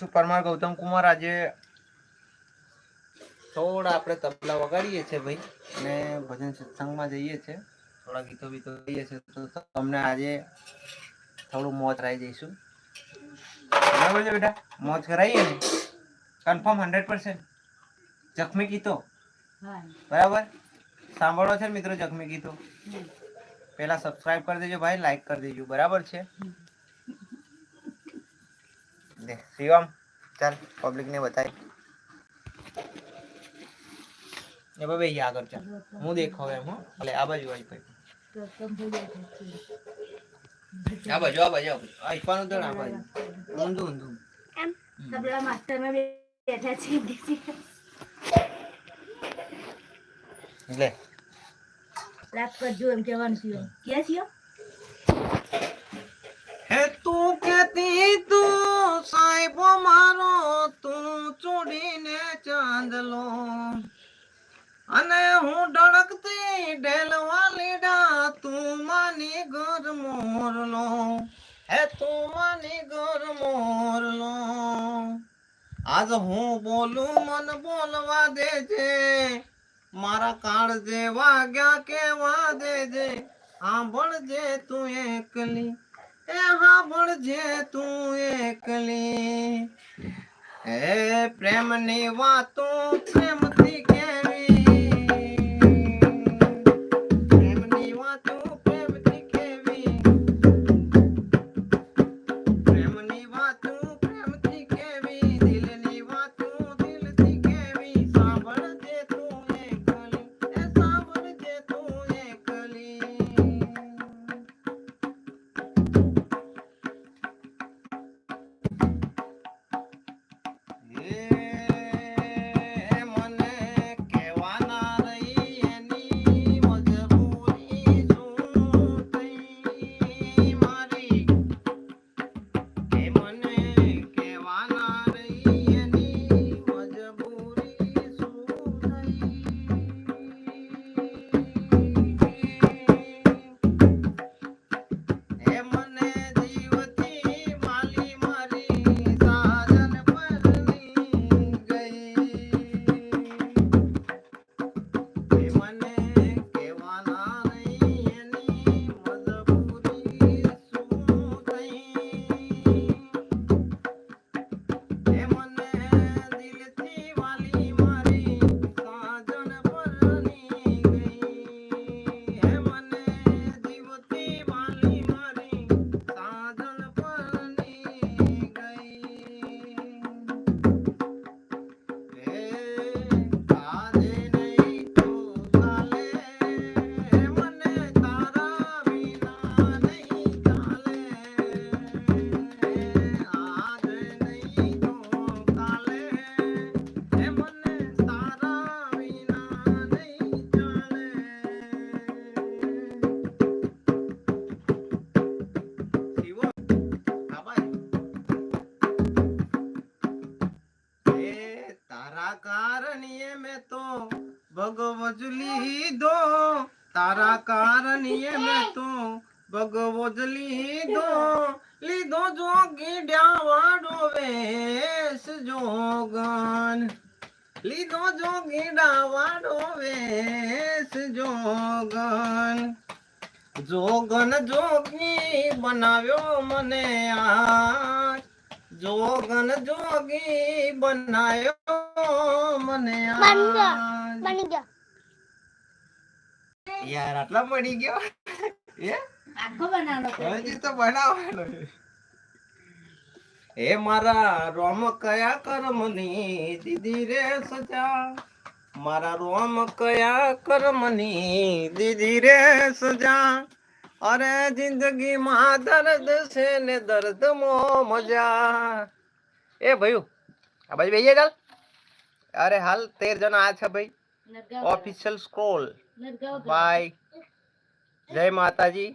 છું પરમાર ગૌતમ કુમાર આજે થોડા આપણે તબલા વગાડીએ છીએ ભાઈ અને ભજન સત્સંગમાં જઈએ છીએ. થોડા ગીતો બીતો ગાઈએ છીએ તો તમને આજે થોડું મોજ કરાવી દઈશું બરાબર છે બેટા? મોત કરાવીએ ને? કન્ફર્મ હંડ્રેડ પર્સન્ટ જખમી ગીતો? બરાબર? સાંભળો છે ને મિત્રો જખમી ગીતો? પહેલા સબસ્ક્રાઇબ કરી દેજો ભાઈ લાઈક કરી દેજો. બરાબર છે? દે શિવમ ચાલ પબ્લિક ને બતાય. એ બાબે ઈ આગળ ચાલ. હું દેખાવ એમ હો. એટલે આ બાજુ આવી ભાઈ. આ બાજુ આ બાજુ આ આઈફાનું તો આ બાજુ ઊંધું ઊંધું. તબલા માસ્ટરમાં બેઠા છે લે. રાત કરજો એમ કહેવાનું થયું. ક્યાં છીએ ચાંદલો અને હું ડળકતી ડેલવા લીડા તું માની ઘર મોરલો. હે, તું માની ઘર મોરલો. આજ હું બોલું, મન બોલવા દેજે. મારા કાળ જે વાગ્યા કેવા દેજે. સાંભળજે તું એકલી. એ સાંભળજે તું એકલી. એ પ્રેમની વાતો પ્રેમથી એ ભગવજ લીધો તારા કારણીએ મેં તો ભગવજ લીધો લીધો જોગી ડાવાડો વેશ જોગન લીધો જોગી ડાવાડો વેશ જોગન જોગન જોગી બનાવ્યો મને આ જોગન જોગી બનાયો મને આજ. બની ગયો. યાર આટલા બની ગયો? એ આખો બનાવવાનો હજી તો બનાવવાનો. એ મારા રોમ કયા કર્મની દીદી રે સજા? મારા રોમ કયા કર્મની દીદી રે સજા? અરે જિંદગી માં દર્દ છે ને દર્દ મો મજા. એ ભાઈ આ બાજુ બેહીએ ચાલ. અરે હાલ તેર જણા આ છે ભાઈ. નરગાવ ઓફિશિયલ સ્ક્રોલ નરગાવ બાય જય માતાજી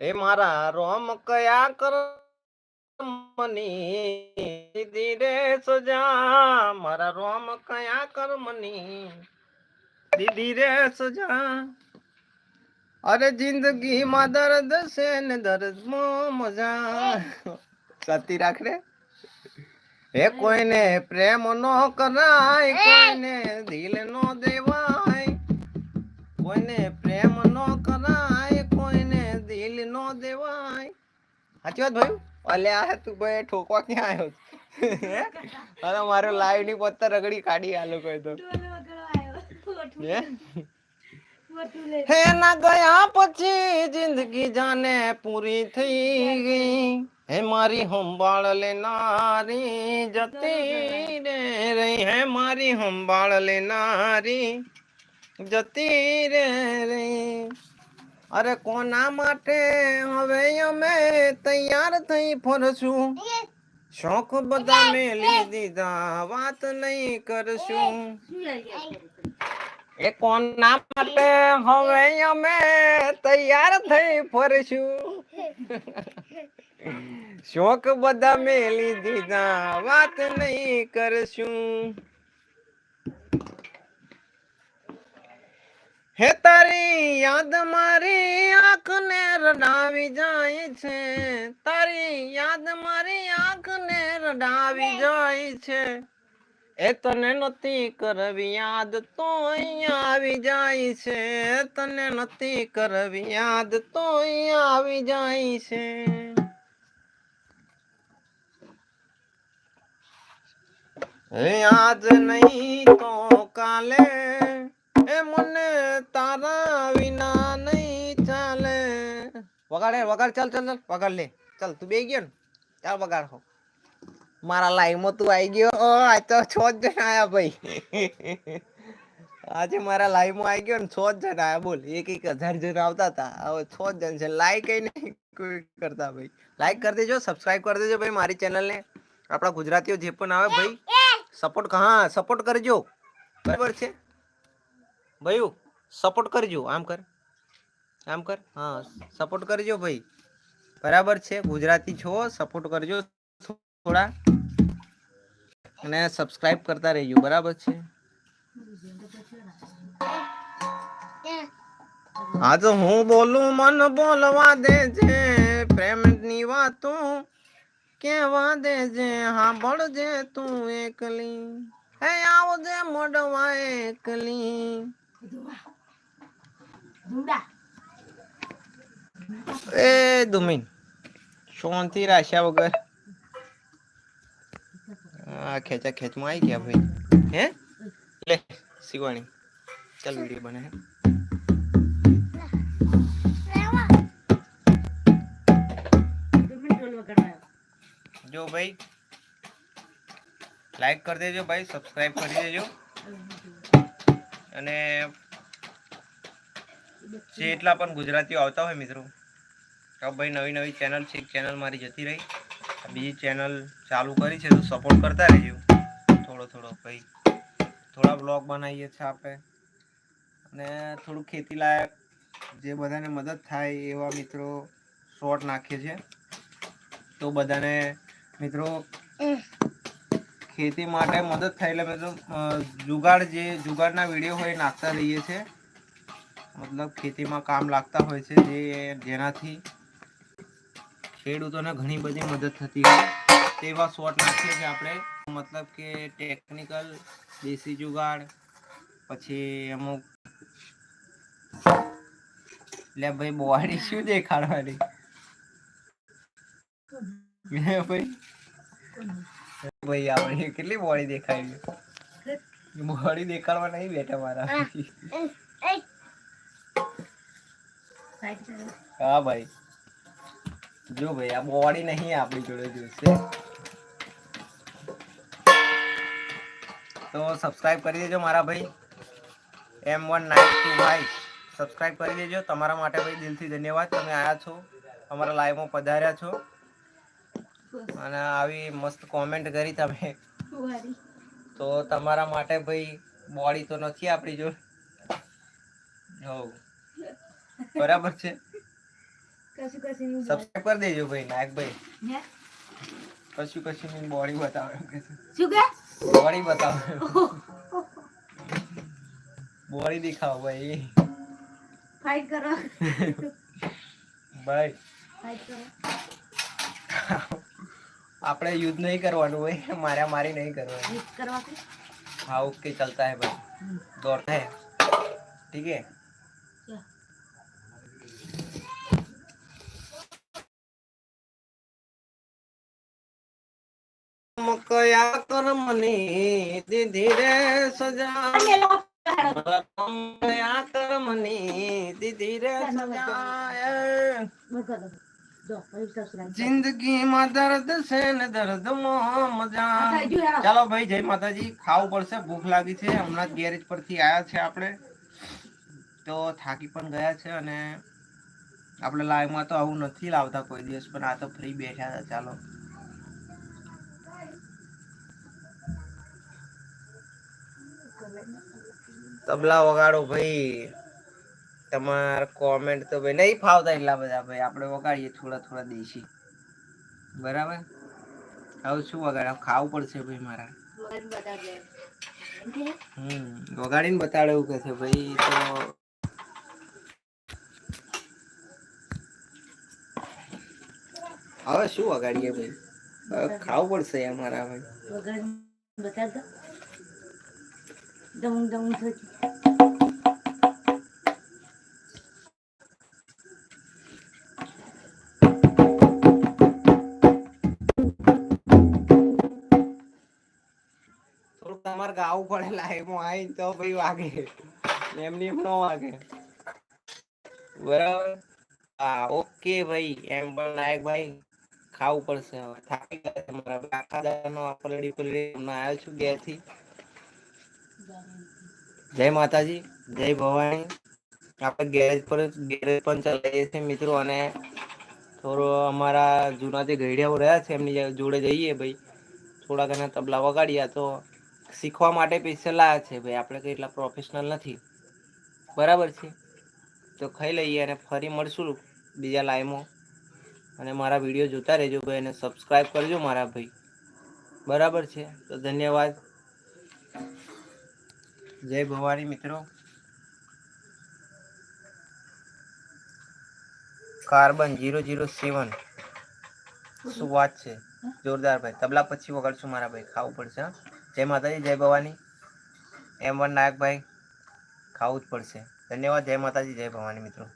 એ મારા રોમ કયા કર મની ધીરે સજા મારા રોમ કયા કર્મની દીદી રે સજા અરે જિંદગી માં દર્દ છે ને દર્દમાં મજા સતી રાખ રે હે કોઈને પ્રેમ નો કરાય કોઈને દિલ નો દેવાય. કોઈને પ્રેમ નો કરાય કોઈને દિલ નો દેવાય. સાચી વાત ભાઈ? અલે આ તું ભાઈ ઠોકવા ક્યાં આવ્યો? અરે મારે લાઈવની પત્તર રગડી કાઢી આ લોકો તો. હે ના ગયા પછી જિંદગી જાને પૂરી થઈ ગઈ. હે મારી સંભાળ લેનારી જતી રે રહી હે મારી સંભાળ લેનારી જતી રે રહી અરે કોના માટે હવે અમે તૈયાર થઈ ફરશું શોખ બધા મેલી દીધા વાત નહીં કરશું શું યાર યાર કરે છે? એ કોના માટે હવે અમે તૈયાર થઈ ફરશું શોખ બધા મેલી દીધા, વાત નહીં કરશું. હે તારી યાદ મારી આંખને રડાવી જાય છે. તારી યાદ મારી આંખને રડાવી જાય છે. એ તને નથી કરવી યાદ તો અહીંયા આવી જાય છે. તને નથી કરવી યાદ તો અહીંયા આવી જાય છે એ આજ નહીં તો કાલે એ મને તારા વિના નહીં ચાલે. વગાડે, વગાડ, ચાલ ચાલ ચાલ, વગાડ લે. ચાલ, તું બે ગયો ને, ચાલ, વગાડ હો. મારા લાઈવમાં તું આવી ગયો. આ તો છ જ જણ આયા ભાઈ. આજે મારા લાઈવમાં આવી ગયો ને, છ જ જણ આયા. બોલ, એક એક હજાર જણ આવતા હતા. હવે છ જ જણ છે. લાઈક નહીં કોઈ કરતા ભાઈ. લાઈક કરી દેજો સબસ્ક્રાઇબ કરી દેજો ભાઈ મારી ચેનલને આપણા ગુજરાતીઓ જે પણ આવે ભાઈ. સપોર્ટ હા સપોર્ટ કરજો. બરાબર છે? ભાઈ સપોર્ટ કરજો. આમ કર. આમ કર. હા સપોર્ટ કરજો ભાઈ. બરાબર છે? ગુજરાતી છો સપોર્ટ કરજો થોડા. અને સબસ્ક્રાઇબ કરતા રહેજો. બરાબર છે? આ તો હું બોલું, મન બોલવા દે છે પ્રેમની વાતો કેવા દે છે સાંભળજે તું એકલી. હે, આવજે મોડવા એકલી. એ દુમીન શાંતિ રાખ્યા વગર. આ ખેંચા ખેંચમાં આવી ગયા ભાઈ. હે? લે શીખવાણી ચાલ વીડિયો બને જો ભાઈ લાઈક કરી દેજો ભાઈ સબસ્ક્રાઈબ કરી દેજો. અને જે એટલા પણ ગુજરાતીઓ આવતા હોય મિત્રો, તો ભાઈ નવી નવી ચેનલ છે ચેનલ મારી જતી રહી. બીજી ચેનલ ચાલુ કરી છે, તો સપોર્ટ કરતા રહેજો. થોડો થોડો ભાઈ, થોડા બ્લોગ બનાવીએ છીએ આપણે. અને થોડું ખેતી લાયક, જે બધાને મદદ થાય એવા મિત્રો શોર્ટ નાખીએ છીએ. તો બધાને મિત્રો ખેતી માટે મદદ થાય એટલે મિત્રો જુગાડ જે જુગાડના વીડિયો હોય નાખતા રહીએ છીએ મતલબ ખેતીમાં કામ લાગતા હોય છે જે જેનાથી ખેડૂતોને ઘણી બધી મદદ થતી હોય. તેવા શોર્ટ નાખીએ છીએ આપણે. મતલબ કે ટેકનિકલ દેશી જુગાડ પછી અમુક એટલે ભાઈ બોડી શું દેખાડવાની? ભાઈ ભાઈ આપણે કેટલી બોડી દેખાય બોડી દેખાડવા નહીં બેઠા મારા. હા. ભાઈ. જો ભાઈ આ બોડી નહીં આપણી જોડે જોશે. તો સબસ્ક્રાઇબ કરી દેજો મારા ભાઈ. એમ વન નાઇન ટુ ભાઈ. સબસ્ક્રાઇબ કરી દેજો. તમારા માટે ભાઈ દિલથી ધન્યવાદ. તમે આવ્યા છો. અમારા લાઈવમાં પધાર્યા છો. અને આવી મસ્ત કોમેન્ટ કરી તમે. તો તમારા માટે ભાઈ બોડી તો નથી આપણી જોડે. હવ બરાબર છે. સબસ્ક્રાઇબ કરી દેજો ભાઈ નાયક ભાઈ? કશું કશું ની બોડી બતાવે. શું કે? બોડી બતાવે. બોડી દેખાવ ભાઈ. ફાઈટ કરો. ભાઈ. ફાઈટ કરો. આપણે યુદ્ધ નહીં કરવાનું હોય માર્યા મારી નહીં કરવાની मिक्स करवा के हाँ ओके चलता है भाई हम्म, दौड़ता है ठीक है क्या? કયા કર્મની દીધી રે સજા ये लो કયા કર્મની દીધી રે સજા જિંદગી માં દર્દ છે ને દર્દ મજા. ચાલો ભાઈ જય માતાજી. ખાવું પડશે ભૂખ લાગી છે. હમણાં ગેરેજ પરથી આવ્યા છે આપણે. તો થાકી પણ ગયા છે અને આપણે લાઈવમાં તો આવું નથી લાવતા કોઈ દિવસ પણ આ તો ફ્રી બેઠા હતા. ચાલો. તબલા વગાડો ભાઈ. તમારે કોમેન્ટ તો ભાઈ નહીં ફાવતા એટલા બધા ભાઈ. આપણે વગાડીએ થોડા થોડા દેશી. બરાબર? હવે શું વગાડ? ખાવું પડશે ભાઈ મારા. હમ, વગાડીને બતાડે એવું કે છે ભાઈ, તો હવે શું વગાડીએ ભાઈ? ખાવું પડશે અમારા ભાઈ. વગાડ બતા દઉં દઉં તમારે ગાવું પડે લાઈવમાં આવીને તો ભાઈ વાગે. એમની એમ ન વાગે. બરાબર? હા, ઓકે ભાઈ. એમ પણ નાયક ભાઈ ખાવું પડશે હવે. થાકી ગયા છે મારા. આખા દાડાનો પલડી પલળી હમણાં આવ્યો છું ઘેરથી. જય માતાજી. જય ભવાની. આપણે ગેરેજ પર ગેરેજ પણ ચલાવીએ છીએ મિત્રો. અને થોડો અમારા જૂના જે ઘડિયાઓ રહ્યા છે, એમની જોડે જઈએ ભાઈ. થોડા ઘણા તબલા વગાડ્યા તો શીખવા માટે પૈસા લાવે છે. ભાઈ, આપણે કંઈ એટલા પ્રોફેશનલ નથી. બરાબર છે? તો ખાઈ લઈએ અને ફરી મળશું બીજા લાઈવમાં અને મારા વીડિયો જોતા રહેજો ભાઈ અને સબસ્ક્રાઈબ કરજો મારા ભાઈ. બરાબર છે? તો ધન્યવાદ. જય ભવાની મિત્રો. Carbon zero zero seven. શું વાત છે? જોરદાર ભાઈ. તબલા પછી વગાડશું મારા ભાઈ. ખાવું પડશે, હા? જય માતાજી, જય ભવાની. એમ વન નાયકભાઈ, ખાવું જ પડશે. ધન્યવાદ, જય માતાજી, જય ભવાની મિત્રો.